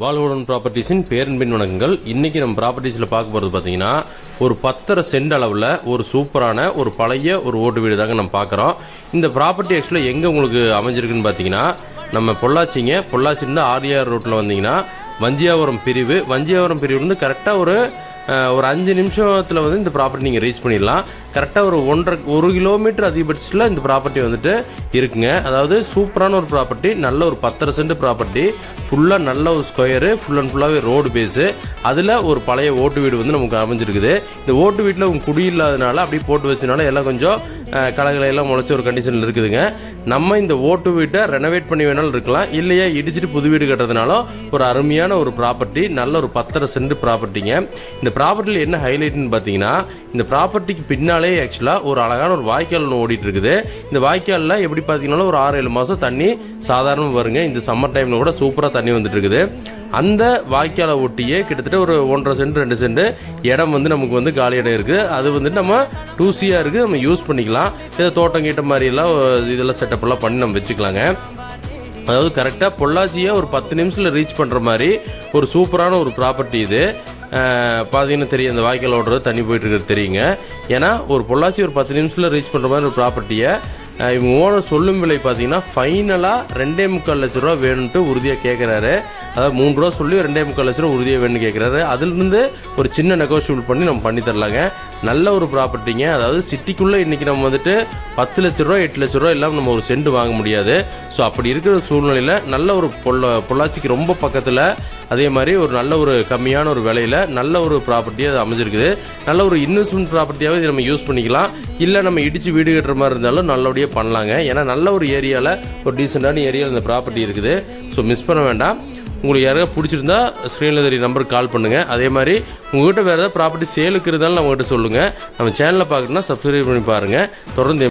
வாழ்வுடன் ப்ராப்பர்ட்டிஸின் பேரன்பின் வணக்கங்கள் இன்னைக்கு நம்ம ப்ராப்பர்ட்டிஸில் பார்க்க போகிறது பார்த்தீங்கன்னா ஒரு பத்தரை சென்ட் அளவில் ஒரு சூப்பரான ஒரு பழைய ஒரு ஓட்டு வீடு தாங்க நம்ம பார்க்குறோம் இந்த ப்ராப்பர்ட்டி ஆக்சுவலாக எங்கே உங்களுக்கு அமைஞ்சிருக்குன்னு பார்த்தீங்கன்னா நம்ம பொள்ளாச்சிங்க. பொள்ளாச்சிலேருந்து ஆரியார் ரோட்டில் வந்தீங்கன்னா வஞ்சியாவரம் பிரிவு. வஞ்சியாவரம் பிரிவுலேருந்து கரெக்டாக ஒரு ஒரு அஞ்சு நிமிஷத்தில் வந்து இந்த ப்ராப்பர்ட்டி நீங்கள் ரீச் பண்ணிடலாம். கரெக்டாக ஒரு ஒன்றரை ஒரு கிலோமீட்டர் அதிகபட்சத்தில் இந்த ப்ராப்பர்ட்டி வந்துட்டு இருக்குங்க. அதாவது சூப்பரான ஒரு ப்ராப்பர்ட்டி நல்ல ஒரு பத்தரை சென்ட் ப்ராப்பர்ட்டி ஃபுல்லாக நல்ல ஒரு ஸ்கொயரு ஃபுல் அண்ட் ஃபுல்லாகவே ரோடு பேஸு அதில் ஒரு பழைய ஓட்டு வீடு வந்து நமக்கு அமைஞ்சிருக்குது. இந்த ஓட்டு வீட்டில் உங்கள் குடி இல்லாதனால அப்படியே போட்டு வச்சனால எல்லாம் கொஞ்சம் கலகலையெல்லாம் முளைச்சி முளைச்ச ஒரு கண்டிஷனில் இருக்குதுங்க. நம்ம இந்த ஓட்டு வீட்டை ரெனோவேட் பண்ணி வேணாலும் இருக்கலாம். இல்லையா இடிச்சிட்டு புது வீடு கட்டுறதுனாலும் ஒரு அருமையான ஒரு ப்ராப்பர்ட்டி நல்ல ஒரு பத்தரை சென்ட் ப்ராப்பர்ட்டிங்க இந்த ப்ராப்பர்ட்டியில் என்ன ஹைலைட்னு பார்த்தீங்கன்னா இந்த ப்ராப்பர்ட்டிக்கு பின்னாலே ஆக்சுவலாக ஒரு அழகான ஒரு வாய்க்கால் ஒன்று ஓடிட்டு இருக்குது இந்த வாய்க்காலில் எப்படி பார்த்தீங்கன்னா ஒரு ஆறு ஏழு மாதம் தண்ணி சாதாரணமாக வருங்க. இந்த சம்மர் டைமில் கூட சூப்பராக தண்ணி வந்துட்டு இருக்குது அந்த வாய்க்காலை ஒட்டியே கிட்டத்தட்ட ஒரு ஒன்றரை சென்ட் ரெண்டு சென்ட் இடம் வந்து நமக்கு வந்து காலி இடம் இருக்குது அது வந்துட்டு நம்ம டூசியாக இருக்குது நம்ம யூஸ் பண்ணிக்கலாம். ஏதோ தோட்டம் கீட்ட மாதிரியெல்லாம் இதெல்லாம் செட்டப்லாம் பண்ணி நம்ம வச்சுக்கலாங்க. அதாவது கரெக்டாக பொள்ளாச்சியை ஒரு பத்து நிமிஷத்தில் ரீச் பண்ணுற மாதிரி ஒரு சூப்பரான ஒரு ப்ராப்பர்ட்டி இது. பார்த்தீங்கன்னா தெரியும் அந்த வாய்க்கால் ஓடுறது தண்ணி போயிட்டு இருக்கிறது தெரியுங்க. ஏன்னா ஒரு பொள்ளாச்சி ஒரு பத்து நிமிஷத்தில் ரீச் பண்ணுற மாதிரி ஒரு ப்ராப்பர்ட்டியை இவங்க ஓனர் சொல்லும் விலை பார்த்தீங்கன்னா ஃபைனலாக ரெண்டே முக்கால் லட்ச ரூபா வேணும்ட்டு உறுதியாக கேட்குறாரு அதாவது மூணு ரூபா சொல்லி ரெண்டே முக்கால் லட்ச ரூபா உறுதியாக வேணும்னு கேட்குறாரு அதுலேருந்து ஒரு சின்ன நெகோஷியபிள் பண்ணி நம்ம பண்ணி தரலாங்க. நல்ல ஒரு ப்ராப்பர்ட்டிங்க அதாவது சிட்டிக்குள்ளே இன்னைக்கு நம்ம வந்துட்டு பத்து லட்ச ரூபா எட்டு லட்ச ரூபா இல்லாமல் நம்ம ஒரு செண்டு வாங்க முடியாது. ஸோ அப்படி இருக்கிற சூழ்நிலையில் நல்ல ஒரு பொள்ள பொள்ளாச்சிக்கு ரொம்ப பக்கத்தில் அதே மாதிரி ஒரு நல்ல ஒரு கம்மியான ஒரு விலையில் நல்ல ஒரு ப்ராப்பர்ட்டி அது அமைஞ்சிருக்குது. நல்ல ஒரு இன்வெஸ்ட்மெண்ட் ப்ராப்பர்ட்டியாகவே இதை நம்ம யூஸ் பண்ணிக்கலாம். இல்லை நம்ம இடித்து வீடு கட்டுற மாதிரி இருந்தாலும் நல்லபடியாக பண்ணலாங்க. ஏன்னா நல்ல ஒரு ஏரியாவில் ஒரு டீசெண்டான ஏரியாவில் இந்த ப்ராப்பர்ட்டி இருக்குது. ஸோ மிஸ் பண்ண வேண்டாம். உங்களுக்கு யாராவது பிடிச்சிருந்தா ஸ்க்ரீனில் தெரிய நம்பருக்கு கால் பண்ணுங்கள் அதே மாதிரி உங்கள்கிட்ட வேறு ஏதாவது ப்ராப்பர்ட்டி சேலுக்கு இருந்தாலும் நம்மகிட்ட சொல்லுங்கள் நம்ம சேனலை பார்க்கணுன்னா சப்ஸ்கிரைப் பண்ணி பாருங்கள் தொடர்ந்து